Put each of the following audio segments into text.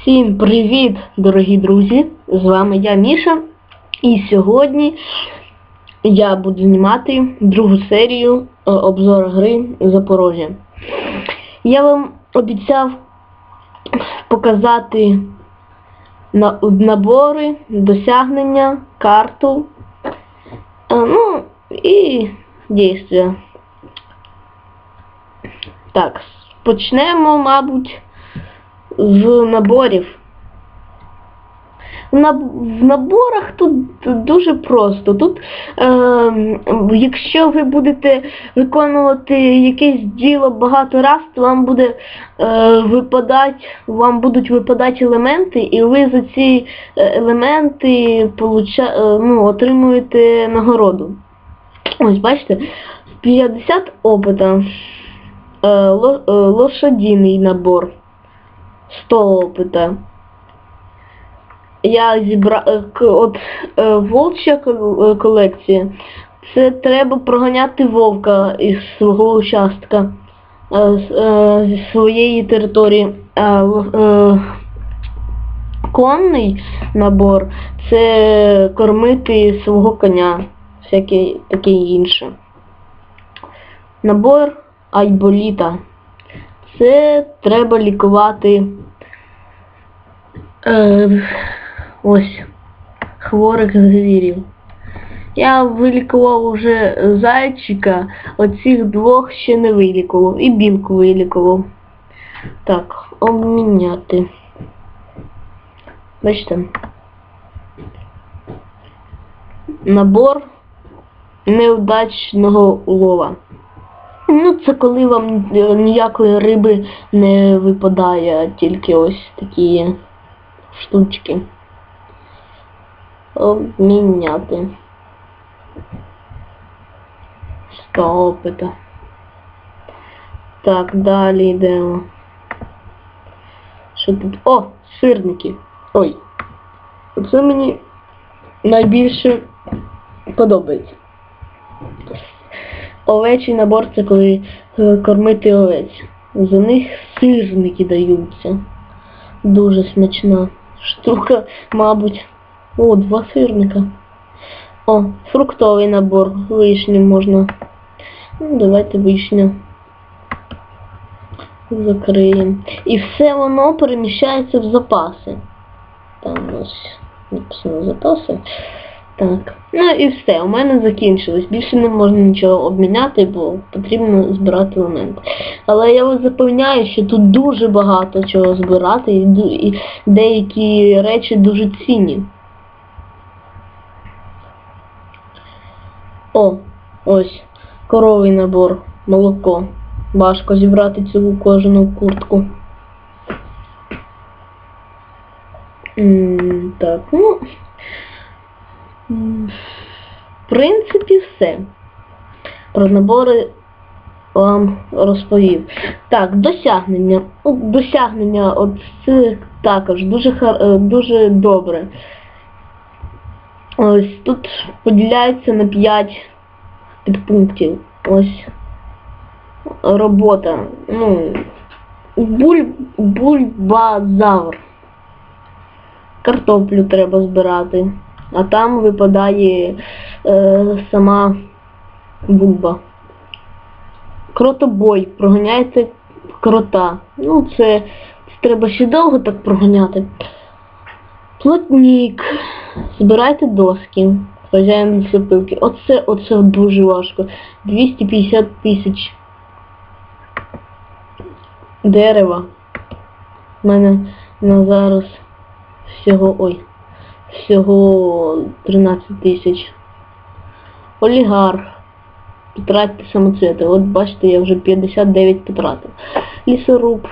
Всім привіт, дорогі друзі! З вами я Міша. І сьогодні я буду знімати другу серію е, обзору гри Запорожжя. Я вам обіцяв показати набори, досягнення, карту, е, ну і дійства. Так, почнемо, мабуть з наборів. В наборах тут дуже просто. Тут, е, якщо ви будете виконувати якесь діло багато раз, то вам буде е, випадати, вам будуть випадати елементи, і ви за ці е, елементи получа, е, ну, отримуєте нагороду. Ось, бачите, 50 опита. Е, е, набор. 100 опита. Я зібрав от е, волча е, колекція. Це треба проганяти вовка із свого участка, е, е, зі своєї території. А, е, конний набор це кормити свого коня, всяке таке інше. Набор айболіта. Це треба лікувати е, ось хворих звірів. Я вилікував уже зайчика, оцих двох ще не вилікував. І білку вилікував. Так, обміняти. Бачите. Набор неудачного улова. Ну, це коли вам е, ніякої риби не випадає, а тільки ось такі штучки. Обміняти. 100 опита. Так, далі йдемо. Що тут? О, сирники. Ой. Це мені найбільше подобається. Овечий набор це коли е, кормити овець. За них сирники даються. Дуже смачна штука, мабуть. О, два сирника. О, фруктовий набор. Вишню можна. Ну, давайте вишню. Закриємо. І все воно переміщається в запаси. Там ось написано запаси. Так. Ну і все, у мене закінчилось. Більше не можна нічого обміняти, бо потрібно збирати елементи. Але я вас запевняю, що тут дуже багато чого збирати, і, деякі речі дуже цінні. О, ось, коровий набор, молоко. Важко зібрати цю кожану куртку. М, Так, ну. Принципі, все. Про набори вам розповів. Так, досягнення. Досягнення от також дуже, е, дуже добре. Ось тут поділяється на 5 підпунктів. Ось робота. Ну, буль, бульбазавр. Картоплю треба збирати. А там випадає е, сама бульба. Кротобой. Проганяється крота. Ну, це, це треба ще довго так проганяти. Плотник. Збирайте доски. Хазяїн лісопилки. Оце, оце дуже важко. 250 тисяч дерева. У мене на зараз всього ой. Всього 13 тисяч. Олігарх. Потратьте самоцвіти. От бачите, я вже 59 потратив. Лісоруб.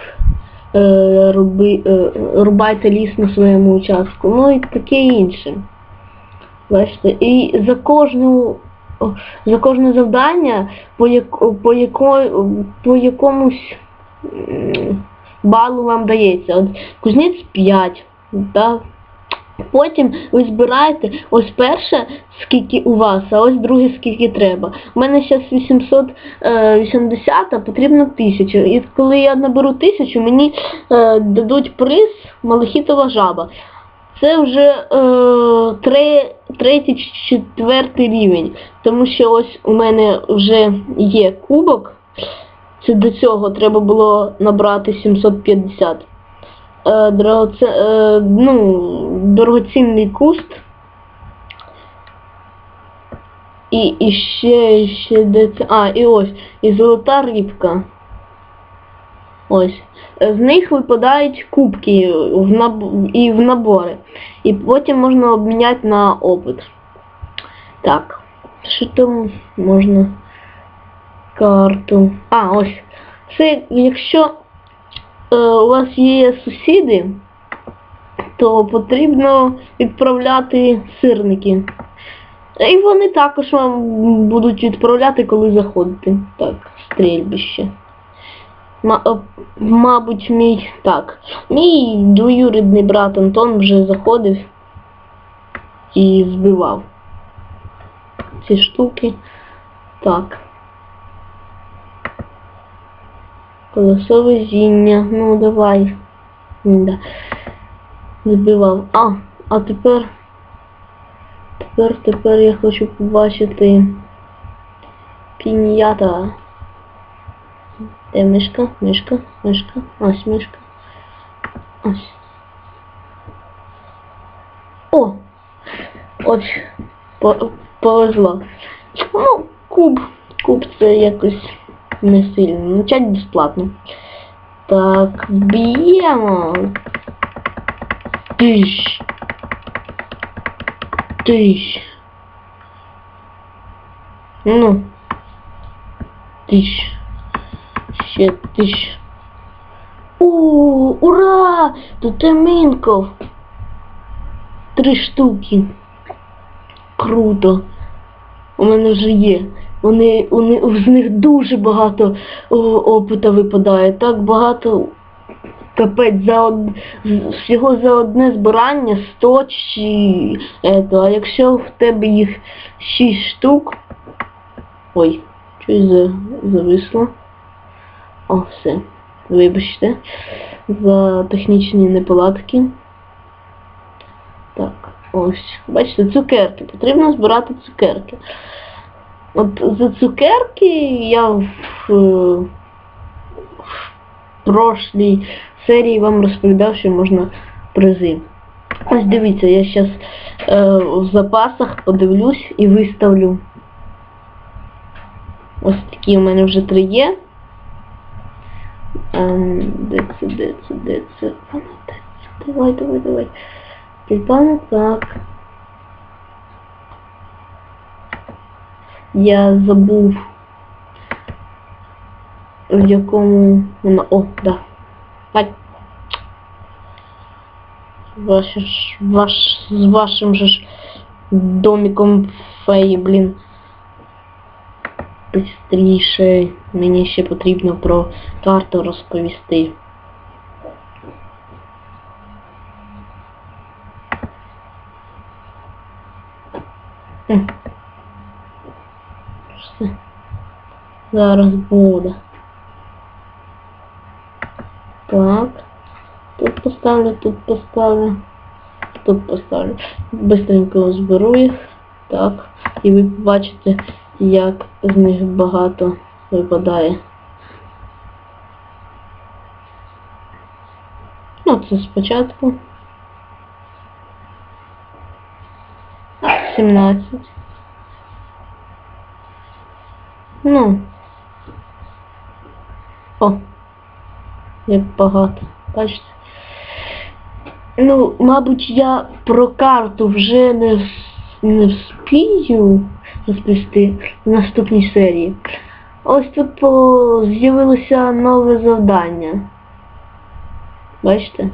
Е, руби, е, рубайте ліс на своєму участку. Ну і таке інше. Бачите, і за кожну за кожне завдання по, як, по, яко, по якомусь балу вам дається. От кузнець 5, да? Потім ви збираєте ось перше, скільки у вас, а ось друге, скільки треба. У мене зараз 880, а потрібно 1000. І коли я наберу 1000, мені е, дадуть приз Малахітова жаба. Це вже е, тре, третій чи четвертий рівень. Тому що ось у мене вже є кубок. Це до цього треба було набрати 750 е, е, ну, дорогоцінний куст. І, і ще, ще де це. А, і ось, і золота рибка. Ось. З них випадають кубки в наб... і в набори. І потім можна обміняти на опит. Так. Що там можна? Карту. А, ось. Це якщо у вас є сусіди, то потрібно відправляти сирники. І вони також вам будуть відправляти, коли заходите. Так, стрільбище. Е, мабуть, мій. Так. Мій двоюрідний брат Антон вже заходив і збивав ці штуки. Так. Колесо везіння. Ну давай. Да. Збивав. А, а тепер. Тепер, тепер я хочу побачити пінята. Де мишка? Мишка, мишка, ось мишка. Ось. О! Ось по- повезло. Ну, куб. Куб це якось не сильно. Начать безплатно. Так, б'ємо. Тиш. Тиш. Ну. Тиш. Ще тиш. О, ура! Тут емінков. Три штуки. Круто. У мене вже є. Вони, вони, з них дуже багато о, опита випадає. Так багато капець за од... всього за одне збирання 100 чи ето. А якщо в тебе їх 6 штук. Ой, щось за... зависло. О, все. Вибачте за технічні неполадки. Так, ось. Бачите, цукерки. Потрібно збирати цукерки. От за цукерки я в, е, в прошлій серії вам розповідав, що можна призи. Ось дивіться, я зараз е, в запасах подивлюсь і виставлю. Ось такі у мене вже три є. Ем, де це, де це, де це? Давай, давай, давай. Тюльпани, так. Я забув в якому вона. О, да. Так. Ваш, ваш, з вашим же ж домиком феї, блін. Бистріше. Мені ще потрібно про карту розповісти. М. Все. Зараз буде. Так. Тут поставлю, тут поставлю. Тут поставлю. Быстренько зберу їх. Так. І ви побачите, як з них багато випадає. Ну, це спочатку. 17. Ну. О. Як багато. Бачите? Ну, мабуть, я про карту вже не, не вспію розповісти в наступній серії. Ось тут з'явилося нове завдання. Бачите?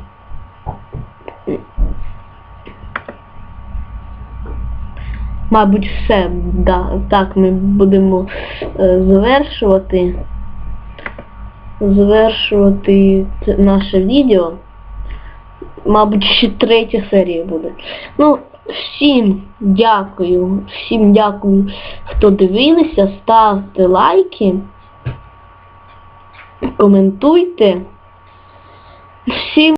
Мабуть, все. Да, так ми будемо е, завершувати. Завершувати наше відео. мабуть, ще третя серія буде. Ну, всім дякую, всім дякую, хто дивилися, ставте лайки, коментуйте. Всім